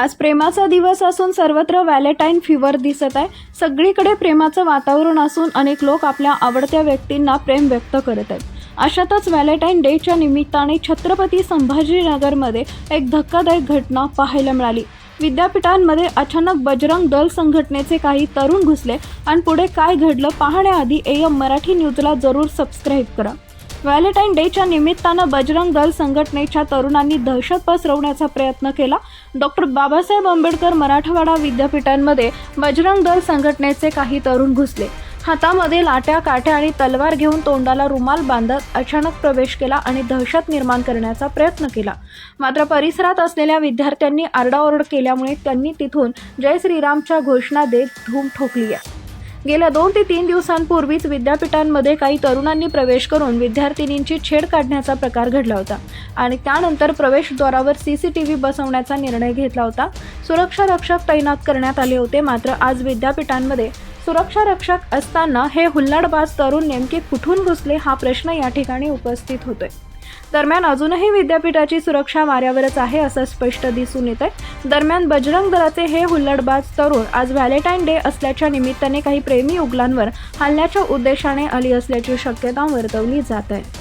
आज प्रेमाचा दिवस असून सर्वत्र व्हॅलेंटाईन फिवर दिसत आहे. सगळीकडे प्रेमाचं वातावरण असून अनेक लोक आपल्या आवडत्या व्यक्तींना प्रेम व्यक्त करत आहेत. अशातच व्हॅलेंटाईन डेच्या निमित्ताने छत्रपती संभाजीनगरमध्ये एक धक्कादायक घटना पाहायला मिळाली. विद्यापीठांमध्ये अचानक बजरंग दल संघटनेचे काही तरुण घुसले आणि पुढे काय घडलं पाहण्याआधी एम मराठी न्यूजला जरूर सबस्क्राईब करा. व्हॅलेंटाईन डेच्या निमित्तानं बजरंग दल संघटनेच्या तरुणांनी दहशत पसरवण्याचा प्रयत्न केला. डॉक्टर बाबासाहेब आंबेडकर मराठवाडा विद्यापीठांमध्ये बजरंग दल संघटनेचे काही तरुण घुसले. हातामध्ये लाट्या काठ्या आणि तलवार घेऊन तोंडाला रुमाल बांधत अचानक प्रवेश केला आणि दहशत निर्माण करण्याचा प्रयत्न केला. मात्र परिसरात असलेल्या विद्यार्थ्यांनी आरडाओरड केल्यामुळे त्यांनी तिथून जय श्रीरामच्या घोषणा देत धूम ठोकली आहे. गेल्या दोन ते तीन दिवसांपूर्वीच विद्यापीठांमध्ये काही तरुणांनी प्रवेश करून विद्यार्थिनींची छेड काढण्याचा प्रकार घडला होता. आणि त्यानंतर प्रवेशद्वारावर सी सी टी व्ही बसवण्याचा निर्णय घेतला होता. सुरक्षा रक्षक तैनात करण्यात आले होते मात्र आज विद्यापीठांमध्ये सुरक्षा रक्षक असताना हे हुल्लडबाज तरुण नेमके कुठून घुसले हा प्रश्न या ठिकाणी उपस्थित होतोय. दरम्यान अजूनही विद्यापीठाची सुरक्षा वाऱ्यावरच आहे असं स्पष्ट दिसून येत आहे दरम्यान बजरंग दलाचे हे हुल्लडबाज तरुण आज व्हॅलेंटाईन डे असल्याच्या निमित्ताने काही प्रेमी उगलांवर हल्ल्याच्या उद्देशाने आली असल्याची शक्यता वर्तवली जात आहे.